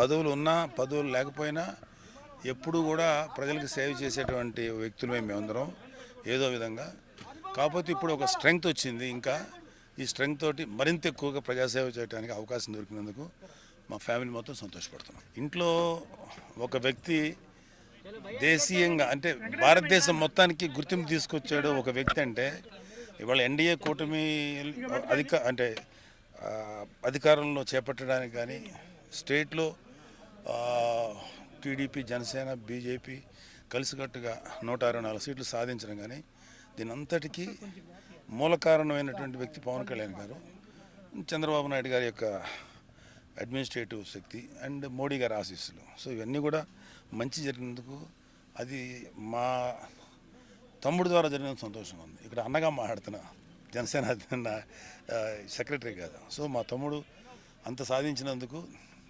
పదవులు ఉన్నా పదవులు లేకపోయినా ఎప్పుడు కూడా ప్రజలకు సేవ చేసేటువంటి వ్యక్తులమే మేమందరం ఏదో విధంగా. కాకపోతే ఇప్పుడు ఒక స్ట్రెంగ్త్ వచ్చింది ఇంకా. ఈ స్ట్రెంగ్త్ తోటి మరింత ఎక్కువగా ప్రజాసేవ చేయడానికి అవకాశం దొరికినందుకు మా ఫ్యామిలీ మొత్తం సంతోషపడుతున్నాం. ఇంట్లో ఒక వ్యక్తి దేశీయంగా అంటే భారతదేశం మొత్తానికి గుర్తింపు తీసుకొచ్చాడు ఒక వ్యక్తి అంటే ఇవాళ ఎన్డీఏ కూటమి అధిక అంటే అధికారంలో చేపట్టడానికి కానీ స్టేట్లో టీడీపీ జనసేన బీజేపీ కలిసికట్టుగా నూట అరవై నాలుగు సీట్లు సాధించడం కానీ దీని అంతటికీ మూల కారణమైనటువంటి వ్యక్తి పవన్ కళ్యాణ్ గారు చంద్రబాబు నాయుడు గారి యొక్క అడ్మినిస్ట్రేటివ్ శక్తి అండ్ మోడీ గారి ఆశీస్సులు. సో ఇవన్నీ కూడా మంచి జరిగినందుకు అది మా తమ్ముడు ద్వారా జరిగిన సంతోషంగా ఉంది. ఇక్కడ అన్నగా మాట్లాడుతున్నా జనసేన సెక్రటరీ కాదు. సో మా తమ్ముడు అంత సాధించినందుకు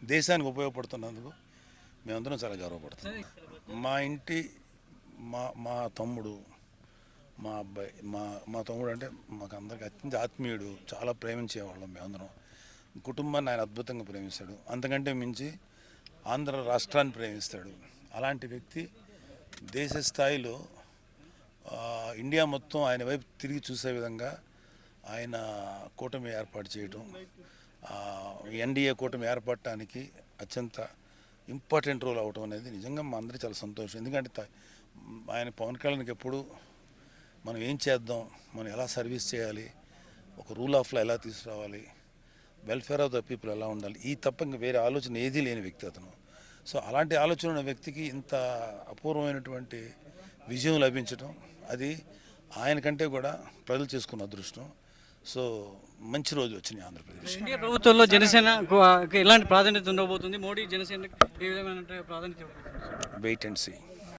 దేశానికి ఉపయోగపడుతున్నందుకు మేమందరం చాలా గర్వపడుతున్నాం. మా ఇంటి మా మా తమ్ముడు మా అబ్బాయి మా మా తమ్ముడు అంటే మాకు అందరికి అత్యంత ఆత్మీయుడు చాలా ప్రేమించేవాళ్ళం మేమందరం. కుటుంబాన్ని ఆయన అద్భుతంగా ప్రేమిస్తాడు. అంతకంటే మించి ఆంధ్ర రాష్ట్రాన్ని ప్రేమిస్తాడు. అలాంటి వ్యక్తి దేశ స్థాయిలో ఇండియా మొత్తం ఆయన వైపు తిరిగి చూసే విధంగా ఆయన కూటమి ఏర్పాటు చేయటం ఎన్డీఏ కూటమి ఏర్పడటానికి అత్యంత ఇంపార్టెంట్ రోల్ అవటం అనేది నిజంగా మా అందరికీ చాలా సంతోషం. ఎందుకంటే త- ఆయన పవన్ కళ్యాణ్కి ఎప్పుడు మనం ఏం చేద్దాం మనం ఎలా సర్వీస్ చేయాలి ఒక రూల్ ఆఫ్లో ఎలా తీసుకురావాలి వెల్ఫేర్ ఆఫ్ ద పీపుల్ ఎలా ఉండాలి ఈ తప్ప ఇంకా వేరే ఆలోచన ఏదీ లేని వ్యక్తి అతను. సో అలాంటి ఆలోచన ఉన్న వ్యక్తికి ఇంత అపూర్వమైనటువంటి విజయం లభించడం అది ఆయన కంటే కూడా ప్రజలు చేసుకున్న అదృష్టం. సో మంచి రోజు వచ్చినాయి ఆంధ్రప్రదేశ్ ఇండియా ప్రభుత్వంలో జనసేనకు ఎలాంటి ప్రాధాన్యత ఉండబోతుంది? మోడీ జనసేనకు ఏ విధమైన ప్రాధాన్యత వెయిట్ అండ్ సీ